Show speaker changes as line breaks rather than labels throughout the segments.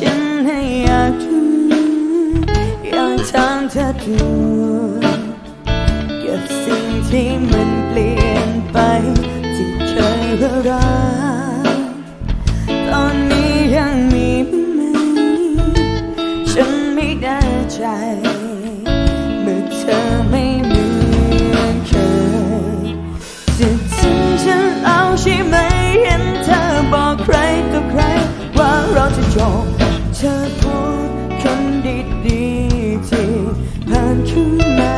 ฉันให้อยากรู้อยากถามเธอดูเกี่ยวกับสิ่งที่มันเปลี่ยนไป เธอพูดคนดีๆที่ผ่านขึ้นมา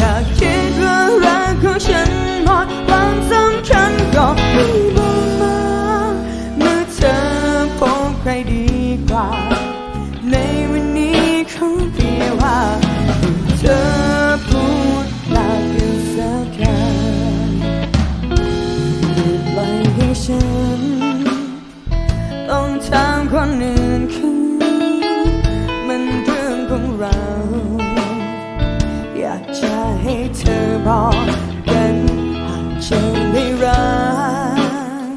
ถ้าคิดว่ารักของฉันหมดความสำคัญก็ไม่บอกมาเมื่อเธอพบใครดีกว่า ในวันนี้เขาเพียงว่าเธอพูดลากันสักคำอย่าปล่อยให้ฉัน คนอื่นคือมันเรื่องของเรา อยากจะให้เธอบอกกันหากเธอไม่รัก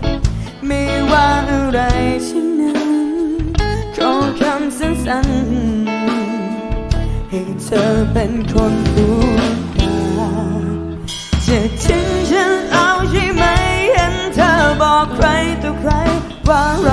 ไม่ว่าอะไรฉันนั้นขอคำสั้นๆให้เธอเป็นคนพูดมาจะทิ้งฉันเอาใช่ไหมเห็นเธอบอกใครต่อใครว่าเรา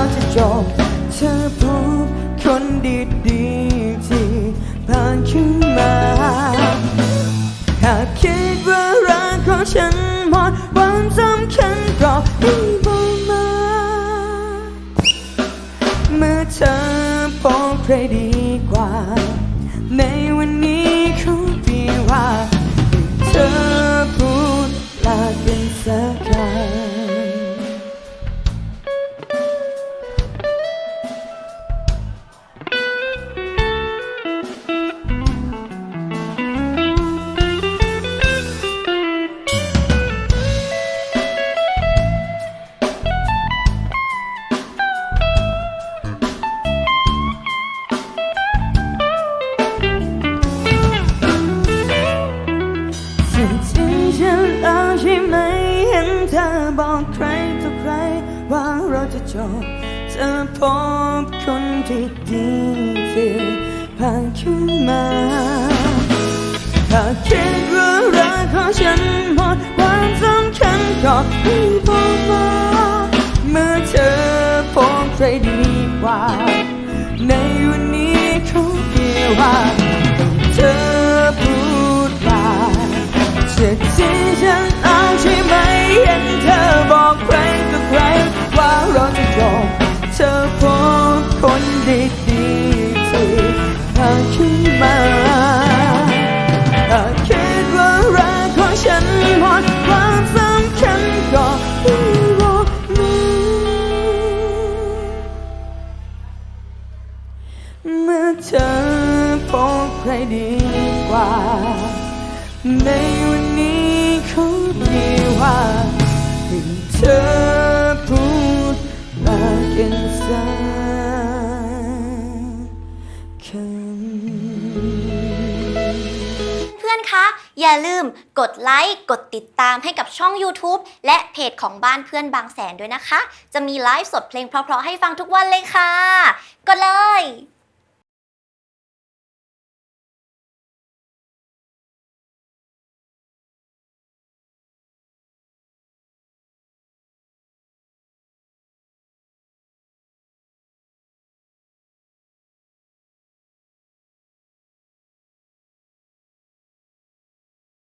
รดีกว่า ในวันนี้เขาเพียงว่าเธอพูดลาเป็นสักคำ ฉันเอาใช่ไหมเห็นเธอบอกใครต่อใคร ว่าเราจะจบเธอพบคนที่ดีที่ผ่านขึ้นมาถ้าคิดว่ารักของฉันหมดความสำคัญก็ให้บอกมาเมื่อเธอพบใครดีกว่า ในวันนี้เขาเพียงว่า จะทิ้งฉันเอาใช่ไหมเห็นเธอบอกใครต่อใครว่าเราจะจบเธอพบคนดีๆที่ผ่าขึ้นมาถ้าคิดว่ารักของฉันหมดความสำคัญก็ไม่บอกมาเมื่อเธอพบใครดีกว่าใน วันนี้เขาเพียงว่าเธอพูดลากันสักคำ
เพื่อนคะ อย่าลืมกดไลค์ กดติดตามให้กับช่อง YouTube และเพจของบ้านเพื่อนบางแสนด้วยนะคะ จะมีไลฟ์สดเพลงเพราะๆให้ฟังทุกวันเลยค่ะ กดเลย